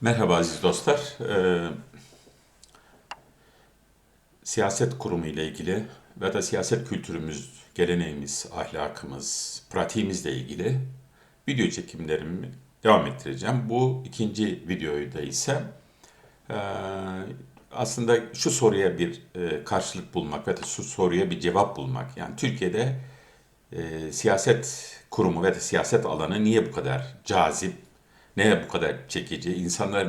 Merhaba aziz dostlar. Ee, siyaset kurumu ile ilgili ve da siyaset kültürümüz, geleneğimiz, ahlakımız, pratiğimizle ilgili video çekimlerimi devam ettireceğim. Bu ikinci videoyu da ise e, aslında şu soruya bir e, karşılık bulmak ve şu soruya bir cevap bulmak. Yani Türkiye'de e, siyaset kurumu ve da siyaset alanı niye bu kadar cazip, neye bu kadar çekici, insanlar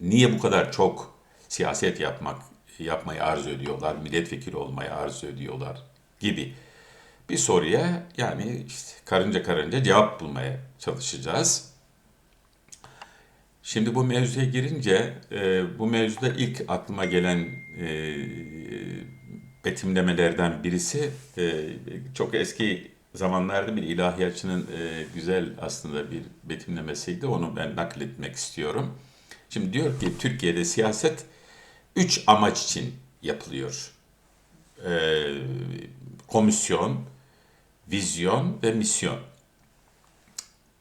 niye bu kadar çok siyaset yapmak yapmayı arzu ediyorlar, milletvekili olmayı arzu ediyorlar gibi bir soruya yani işte karınca karınca cevap bulmaya çalışacağız. Şimdi bu mevzuya girince e, bu mevzuda ilk aklıma gelen e, betimlemelerden birisi e, çok eski zamanlarda bir ilahiyatçının e, güzel aslında bir betimlemesiydi. Onu ben nakletmek istiyorum. Şimdi diyor ki Türkiye'de siyaset üç amaç için yapılıyor. E, komisyon, vizyon ve misyon.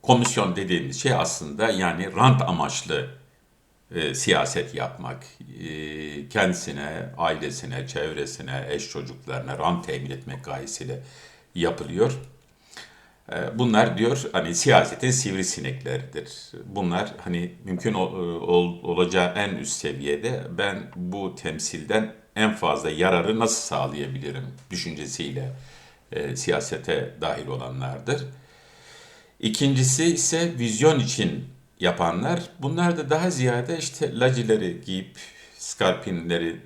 Komisyon dediğimiz şey aslında yani rant amaçlı e, siyaset yapmak, e, kendisine, ailesine, çevresine, eş çocuklarına rant temin etmek gayesiyle yapılıyor. E, bunlar diyor hani siyasetin sivrisinekleridir. Bunlar hani mümkün ol, ol, olacağı en üst seviyede ben bu temsilden en fazla yararı nasıl sağlayabilirim düşüncesiyle e, siyasete dahil olanlardır. İkincisi ise vizyon için yapanlar. Bunlar da daha ziyade işte lacileri giyip, skarpinleri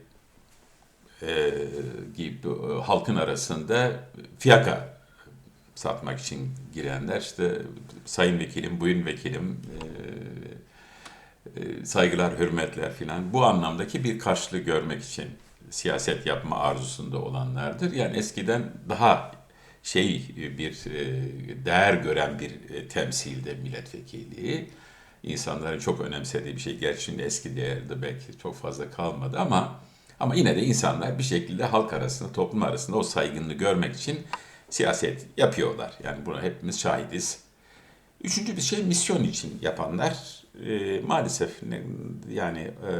e, giyip e, halkın arasında fiyaka satmak için girenler. işte sayın vekilim, buyurun vekilim, e, e, saygılar, hürmetler filan bu anlamdaki bir karşılığı görmek için siyaset yapma arzusunda olanlardır. Yani eskiden daha şey bir e, değer gören bir e, temsilde milletvekilliği. İnsanların çok önemsediği bir şey. Gerçi şimdi eski değerde belki çok fazla kalmadı ama ama yine de insanlar bir şekilde halk arasında, toplum arasında o saygınlığı görmek için siyaset yapıyorlar. Yani buna hepimiz şahidiz. Üçüncü bir şey misyon için yapanlar e, maalesef yani e,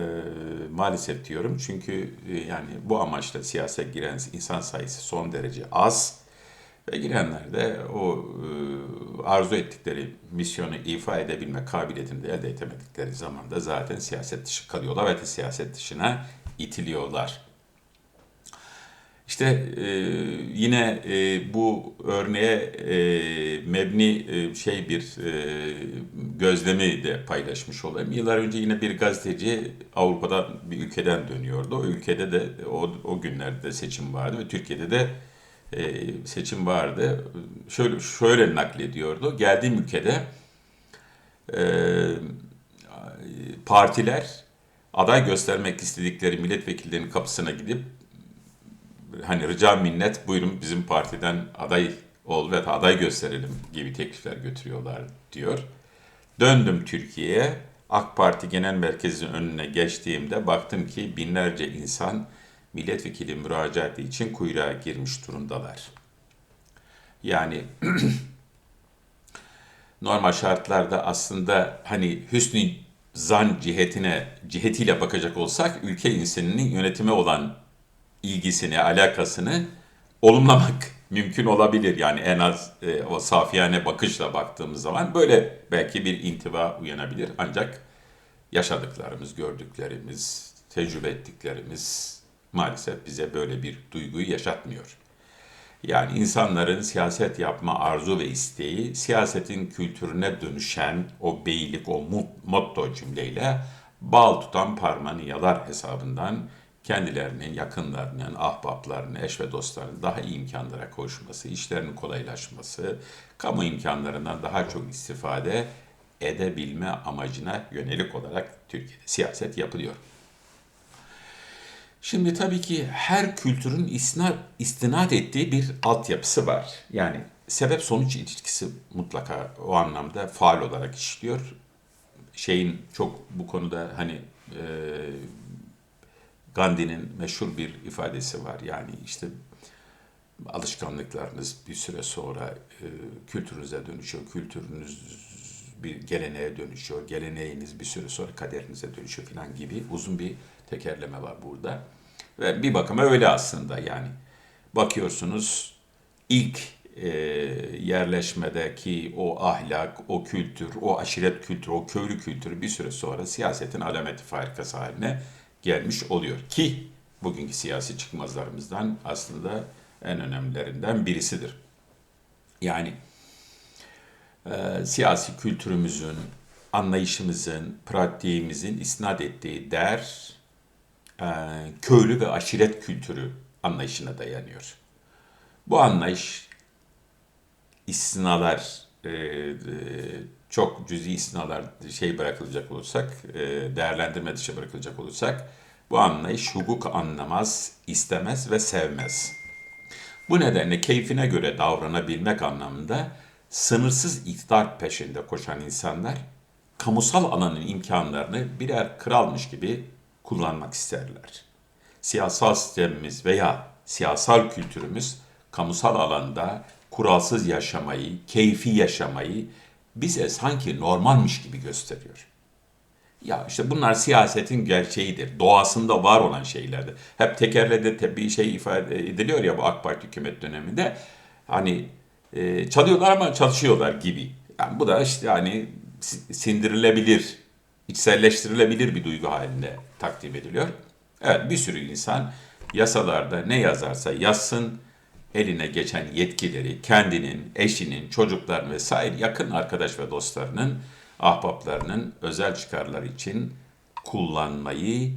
maalesef diyorum çünkü e, yani bu amaçla siyasete giren insan sayısı son derece az ve girenler de o e, arzu ettikleri misyonu ifa edebilme kabiliyetini de elde edemedikleri zaman da zaten siyaset dışı kalıyorlar ve siyaset dışına itiliyorlar. İşte e, yine e, bu örneğe e, mebni e, şey bir e, gözlemi de paylaşmış olayım. Yıllar önce yine bir gazeteci Avrupa'da bir ülkeden dönüyordu. O ülkede de o, o günlerde seçim vardı ve Türkiye'de de e, seçim vardı. Şöyle şöyle naklediyordu. Geldiğim ülkede e, partiler aday göstermek istedikleri milletvekillerinin kapısına gidip hani rica minnet buyurun bizim partiden aday ol ve aday gösterelim gibi teklifler götürüyorlar diyor. Döndüm Türkiye'ye. AK Parti Genel Merkezi'nin önüne geçtiğimde baktım ki binlerce insan milletvekili müracaatı için kuyruğa girmiş durumdalar. Yani normal şartlarda aslında hani hüsnü zan cihetine cihetiyle bakacak olsak ülke insanının yönetime olan ilgisini, alakasını olumlamak mümkün olabilir. Yani en az e, o safiyane bakışla baktığımız zaman böyle belki bir intiba uyanabilir. Ancak yaşadıklarımız, gördüklerimiz, tecrübe ettiklerimiz maalesef bize böyle bir duyguyu yaşatmıyor. Yani insanların siyaset yapma arzu ve isteği siyasetin kültürüne dönüşen o beylik, o motto cümleyle bal tutan parmağını yalar hesabından kendilerinin, yakınlarının, ahbaplarının, eş ve dostlarının daha iyi imkanlara koşması, işlerinin kolaylaşması, kamu imkanlarından daha çok istifade edebilme amacına yönelik olarak Türkiye'de siyaset yapılıyor. Şimdi tabii ki her kültürün istinat ettiği bir altyapısı var. Yani sebep sonuç ilişkisi mutlaka o anlamda faal olarak işliyor. Şeyin çok bu konuda hani e, Gandhi'nin meşhur bir ifadesi var. Yani işte alışkanlıklarınız bir süre sonra e, kültürünüze dönüşüyor. Kültürünüz bir geleneğe dönüşüyor. Geleneğiniz bir süre sonra kaderinize dönüşüyor falan gibi uzun bir tekerleme var burada. Ve bir bakıma öyle aslında yani. Bakıyorsunuz ilk e, yerleşmedeki o ahlak, o kültür, o aşiret kültürü, o köylü kültürü bir süre sonra siyasetin alameti farikası haline gelmiş oluyor. Ki bugünkü siyasi çıkmazlarımızdan aslında en önemlilerinden birisidir. Yani e, siyasi kültürümüzün, anlayışımızın, pratiğimizin isnat ettiği değer köylü ve aşiret kültürü anlayışına dayanıyor. Bu anlayış istisnalar e, e, çok cüzi istisnalar şey bırakılacak olursak, e, değerlendirme dışı bırakılacak olursak bu anlayış hukuk anlamaz, istemez ve sevmez. Bu nedenle keyfine göre davranabilmek anlamında sınırsız iktidar peşinde koşan insanlar kamusal alanın imkanlarını birer kralmış gibi kullanmak isterler. Siyasal sistemimiz veya siyasal kültürümüz kamusal alanda kuralsız yaşamayı, keyfi yaşamayı bize sanki normalmiş gibi gösteriyor. Ya işte bunlar siyasetin gerçeğidir. Doğasında var olan şeylerdir. Hep tekerlede bir şey ifade ediliyor ya bu AK Parti hükümet döneminde. Hani e, çalıyorlar ama çalışıyorlar gibi. Yani bu da işte hani sindirilebilir, içselleştirilebilir bir duygu halinde takdim ediliyor. Evet bir sürü insan yasalarda ne yazarsa yazsın eline geçen yetkileri kendinin, eşinin, çocukların vesaire yakın arkadaş ve dostlarının, ahbaplarının özel çıkarlar için kullanmayı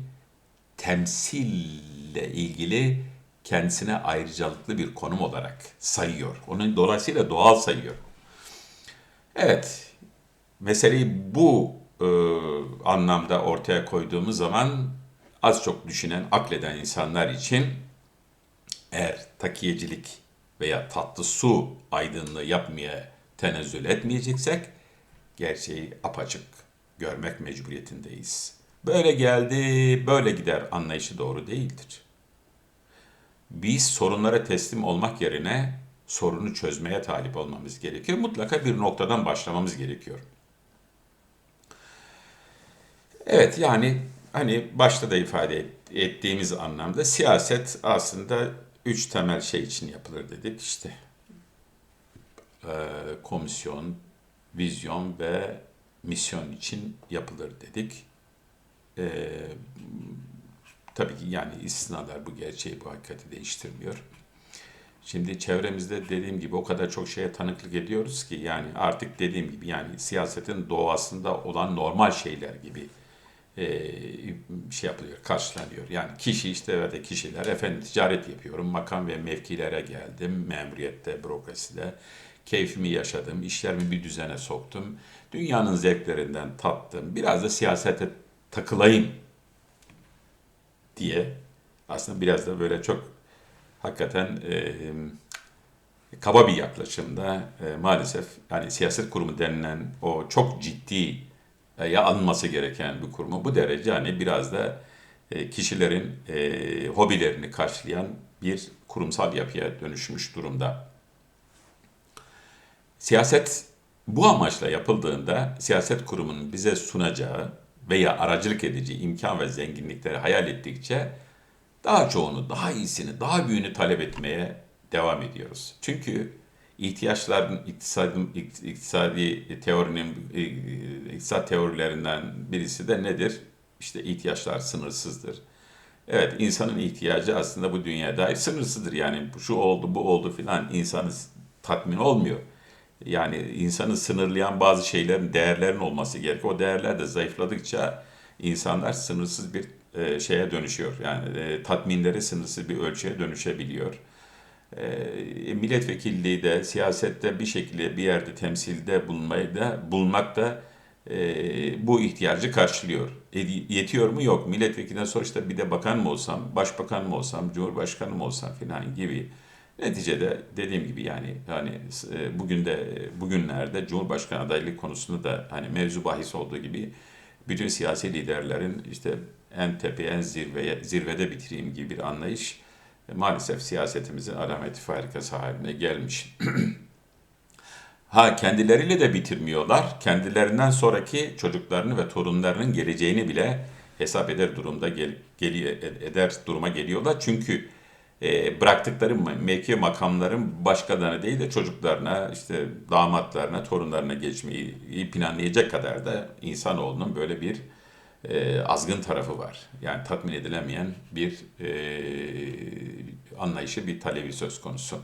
temsille ilgili kendisine ayrıcalıklı bir konum olarak sayıyor. Onun dolayısıyla doğal sayıyor. Evet, meseleyi bu e, anlamda ortaya koyduğumuz zaman az çok düşünen, akleden insanlar için eğer takiyecilik veya tatlı su aydınlığı yapmaya tenezzül etmeyeceksek gerçeği apaçık görmek mecburiyetindeyiz. Böyle geldi, böyle gider anlayışı doğru değildir. Biz sorunlara teslim olmak yerine sorunu çözmeye talip olmamız gerekiyor. Mutlaka bir noktadan başlamamız gerekiyor. Evet yani hani başta da ifade ettiğimiz anlamda siyaset aslında üç temel şey için yapılır dedik. İşte e, komisyon, vizyon ve misyon için yapılır dedik. E, tabii ki yani istisnalar bu gerçeği, bu hakikati değiştirmiyor. Şimdi çevremizde dediğim gibi o kadar çok şeye tanıklık ediyoruz ki yani artık dediğim gibi yani siyasetin doğasında olan normal şeyler gibi şey yapılıyor, karşılanıyor. Yani kişi işte evet kişiler efendim ticaret yapıyorum, makam ve mevkilere geldim, memuriyette, bürokraside, keyfimi yaşadım, işlerimi bir düzene soktum, dünyanın zevklerinden tattım, biraz da siyasete takılayım diye. Aslında biraz da böyle çok hakikaten e, kaba bir yaklaşımda e, maalesef yani siyaset kurumu denilen o çok ciddi ya alınması gereken bir kurumu bu derece hani biraz da e, kişilerin e, hobilerini karşılayan bir kurumsal yapıya dönüşmüş durumda. Siyaset bu amaçla yapıldığında siyaset kurumunun bize sunacağı veya aracılık edici imkan ve zenginlikleri hayal ettikçe daha çoğunu, daha iyisini, daha büyüğünü talep etmeye devam ediyoruz. Çünkü ihtiyaçların iktisadi, iktisadi teorinin e, iktisat teorilerinden birisi de nedir? İşte ihtiyaçlar sınırsızdır. Evet insanın ihtiyacı aslında bu dünyada sınırsızdır. Yani şu oldu bu oldu filan insanı tatmin olmuyor. Yani insanı sınırlayan bazı şeylerin, değerlerin olması gerekiyor. O değerler de zayıfladıkça insanlar sınırsız bir e, şeye dönüşüyor. Yani e, tatminleri sınırsız bir ölçüye dönüşebiliyor e, milletvekilliği de siyasette bir şekilde bir yerde temsilde bulunmayı da bulmak da e, bu ihtiyacı karşılıyor. E, yetiyor mu? Yok. Milletvekiline sonuçta bir de bakan mı olsam, başbakan mı olsam, cumhurbaşkanı mı olsam filan gibi. Neticede dediğim gibi yani hani e, bugün de bugünlerde Cumhurbaşkanı adaylık konusunda da hani mevzu bahis olduğu gibi bütün siyasi liderlerin işte en tepe en zirveye zirvede bitireyim gibi bir anlayış maalesef siyasetimizin alameti farikası haline gelmiş. Ha kendileriyle de bitirmiyorlar. Kendilerinden sonraki çocuklarını ve torunlarının geleceğini bile hesap eder durumda gel, geli- eder duruma geliyorlar. Çünkü e, bıraktıkları me- mevki makamların başkalarına değil de çocuklarına, işte damatlarına, torunlarına geçmeyi planlayacak kadar da insanoğlunun böyle bir e, azgın tarafı var. Yani tatmin edilemeyen bir e, anlayışı, bir talebi söz konusu.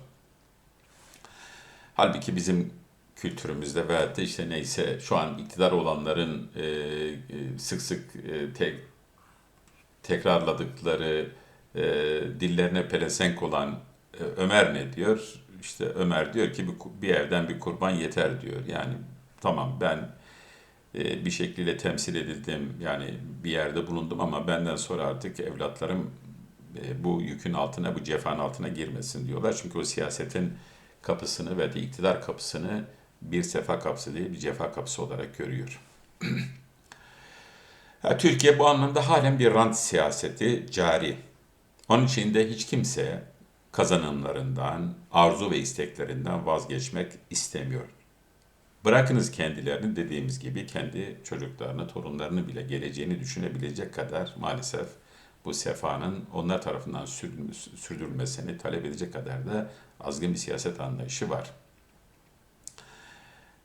Halbuki bizim kültürümüzde veyahut da işte neyse şu an iktidar olanların e, e, sık sık e, te- tekrarladıkları e, dillerine pelesenk olan e, Ömer ne diyor? İşte Ömer diyor ki bir, bir evden bir kurban yeter diyor. Yani tamam ben bir şekilde temsil edildim yani bir yerde bulundum ama benden sonra artık evlatlarım e, bu yükün altına, bu cefanın altına girmesin diyorlar. Çünkü o siyasetin kapısını ve de iktidar kapısını bir sefa kapısı değil bir cefa kapısı olarak görüyor. Türkiye bu anlamda halen bir rant siyaseti cari. Onun için de hiç kimse kazanımlarından, arzu ve isteklerinden vazgeçmek istemiyor. Bırakınız kendilerini dediğimiz gibi kendi çocuklarını, torunlarını bile geleceğini düşünebilecek kadar maalesef bu sefanın onlar tarafından sürdürülmesini talep edecek kadar da azgın bir siyaset anlayışı var.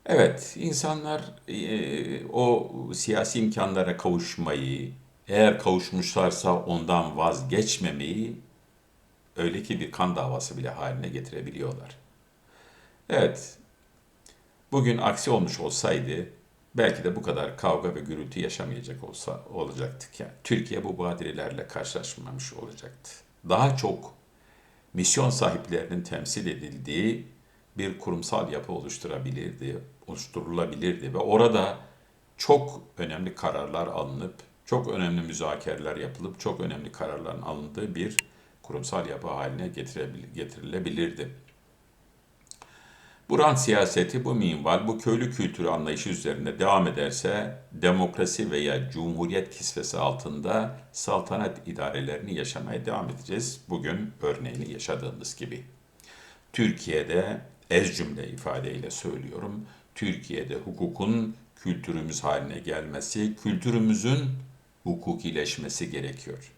Evet, insanlar e, o siyasi imkanlara kavuşmayı, eğer kavuşmuşlarsa ondan vazgeçmemeyi öyle ki bir kan davası bile haline getirebiliyorlar. Evet, bugün aksi olmuş olsaydı belki de bu kadar kavga ve gürültü yaşamayacak olsa olacaktık yani. Türkiye bu badirelerle karşılaşmamış olacaktı. Daha çok misyon sahiplerinin temsil edildiği bir kurumsal yapı oluşturabilirdi, oluşturulabilirdi ve orada çok önemli kararlar alınıp, çok önemli müzakereler yapılıp, çok önemli kararların alındığı bir kurumsal yapı haline getirilebilirdi. Bu rant siyaseti, bu minval, bu köylü kültürü anlayışı üzerinde devam ederse demokrasi veya cumhuriyet kisvesi altında saltanat idarelerini yaşamaya devam edeceğiz. Bugün örneğini yaşadığımız gibi. Türkiye'de ez cümle ifadeyle söylüyorum. Türkiye'de hukukun kültürümüz haline gelmesi, kültürümüzün hukukileşmesi gerekiyor.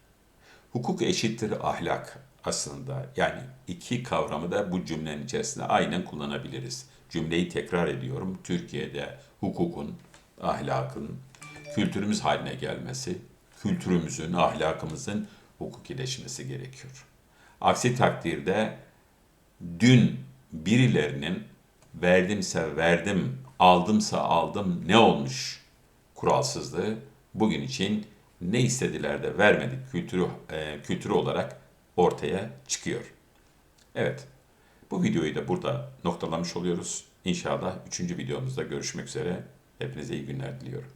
Hukuk eşittir ahlak aslında. Yani iki kavramı da bu cümlenin içerisinde aynen kullanabiliriz. Cümleyi tekrar ediyorum. Türkiye'de hukukun, ahlakın, kültürümüz haline gelmesi, kültürümüzün, ahlakımızın hukukileşmesi gerekiyor. Aksi takdirde dün birilerinin verdimse verdim, aldımsa aldım ne olmuş kuralsızlığı bugün için ne istediler de vermedik kültürü, e, kültürü olarak ortaya çıkıyor. Evet, bu videoyu da burada noktalamış oluyoruz. İnşallah üçüncü videomuzda görüşmek üzere. Hepinize iyi günler diliyorum.